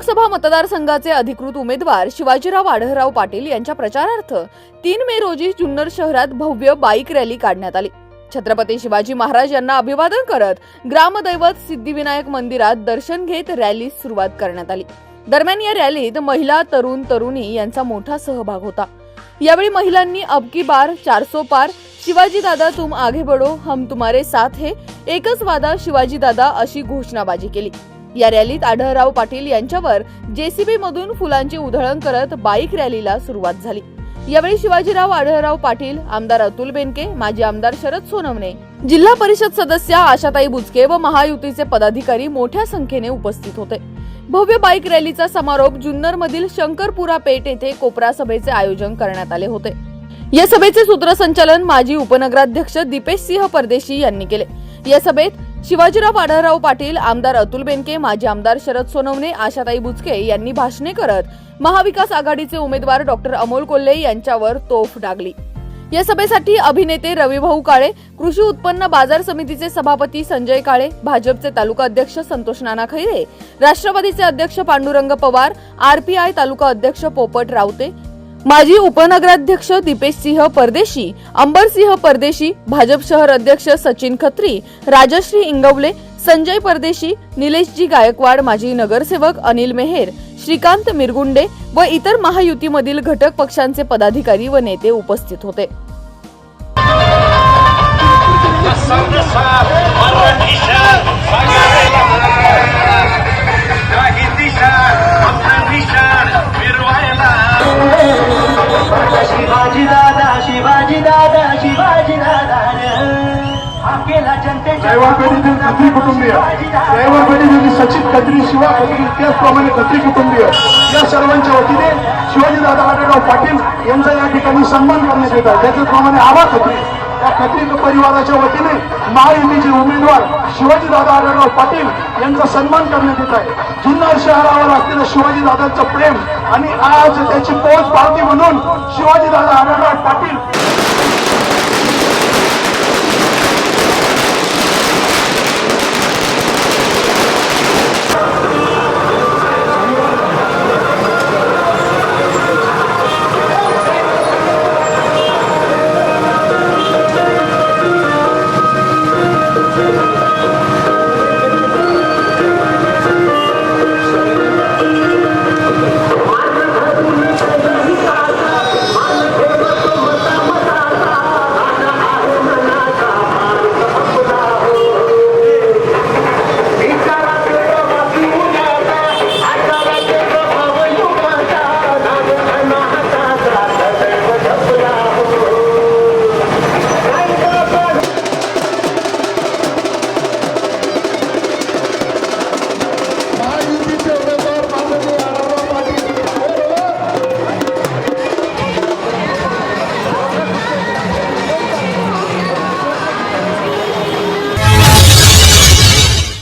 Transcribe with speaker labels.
Speaker 1: लोकसभा मतदारसंघाचे अधिकृत उमेदवार शिवाजीराव आढळराव पाटील यांच्या प्रचारार्थ तीन मे रोजी जुन्नर शहरात भव्य बाईक रॅली काढण्यात आली. छत्रपती शिवाजी महाराज यांना अभिवादन करत ग्रामदैवत सिद्धिविनायक मंदिरात दर्शन घेत रॅलीस सुरुवात करण्यात आली. दरम्यान या रॅलीत महिला तरुण तरुणी यांचा मोठा सहभाग होता. यावेळी महिलांनी अब की बार चारसो पार शिवाजी दादा तुम आगे बढो हम तुम्हारे साथ हे एकच वादा शिवाजी दादा अशी घोषणाबाजी केली. या रॅलीत आढळराव पाटील यांच्यावर जेसीबी मधून फुलांची उधळण करत बाईक रॅलीला सुरुवात झाली. यावेळी शिवाजीराव आढळराव पाटील आमदार अतुल बेनके माजी आमदार शरद सोनवणे जिल्हा परिषद सदस्य आशाताई बुचके व महायुतीचे पदाधिकारी मोठ्या संख्येने उपस्थित होते. भव्य बाईक रॅलीचा समारोप जुन्नर मधील शंकरपुरा पेठ येथे कोपरा सभेचे आयोजन करण्यात आले होते. या सभेचे सूत्रसंचालन माजी उपनगराध्यक्ष दीपेश सिंह परदेशी यांनी केले. या सभेत शिवाजीराव आढळराव पाटील आमदार अतुल बेनके माजी आमदार शरद सोनवणे आशाताई बुचके यांनी भाषणे करत महाविकास आघाडीचे उमेदवार डॉक्टर अमोल कोल्हे यांच्यावर तोफ डागली. या सभेसाठी अभिनेते रविभाऊ काळे कृषी उत्पन्न बाजार समितीचे सभापती संजय काळे भाजपचे तालुका अध्यक्ष संतोष नाना खैरे राष्ट्रवादीचे अध्यक्ष पांडुरंग पवार आरपीआय तालुका अध्यक्ष पोपट रावते माजी उपनगराध्यक्ष दीपेश सिंह परदेशी अंबरसिंह परदेशी भाजप शहर अध्यक्ष सचिन खत्री राजश्री इंगवले संजय परदेशी निलेशजी गायकवाड माजी नगरसेवक अनिल मेहेर श्रीकांत मिरगुंडे व इतर महायुतीमधील घटक पक्षांचे पदाधिकारी व नेते उपस्थित होते.
Speaker 2: काही
Speaker 3: जनतेच्या
Speaker 4: दैवापेठीतील खत्री कुटुंबीय दैवापेठीतील म्हणजे सचिन खत्री शिवा खत्री त्याचप्रमाणे खत्री कुटुंबीय. या सर्वांच्या वतीने शिवाजी दादा आढळराव पाटील यांचा या ठिकाणी सन्मान करण्यात येत आहे. त्याचप्रमाणे आबा खत्री या खत्री परिवाराच्या वतीने महायुतीचे उमेदवार शिवाजी दादा आढळराव पाटील यांचा सन्मान करण्यात येत आहे. जुन्नर शहरावर असलेलं शिवाजी दादांचं प्रेम आणि आज त्याची पोच पावती म्हणून शिवाजी दादा आढळराव पाटील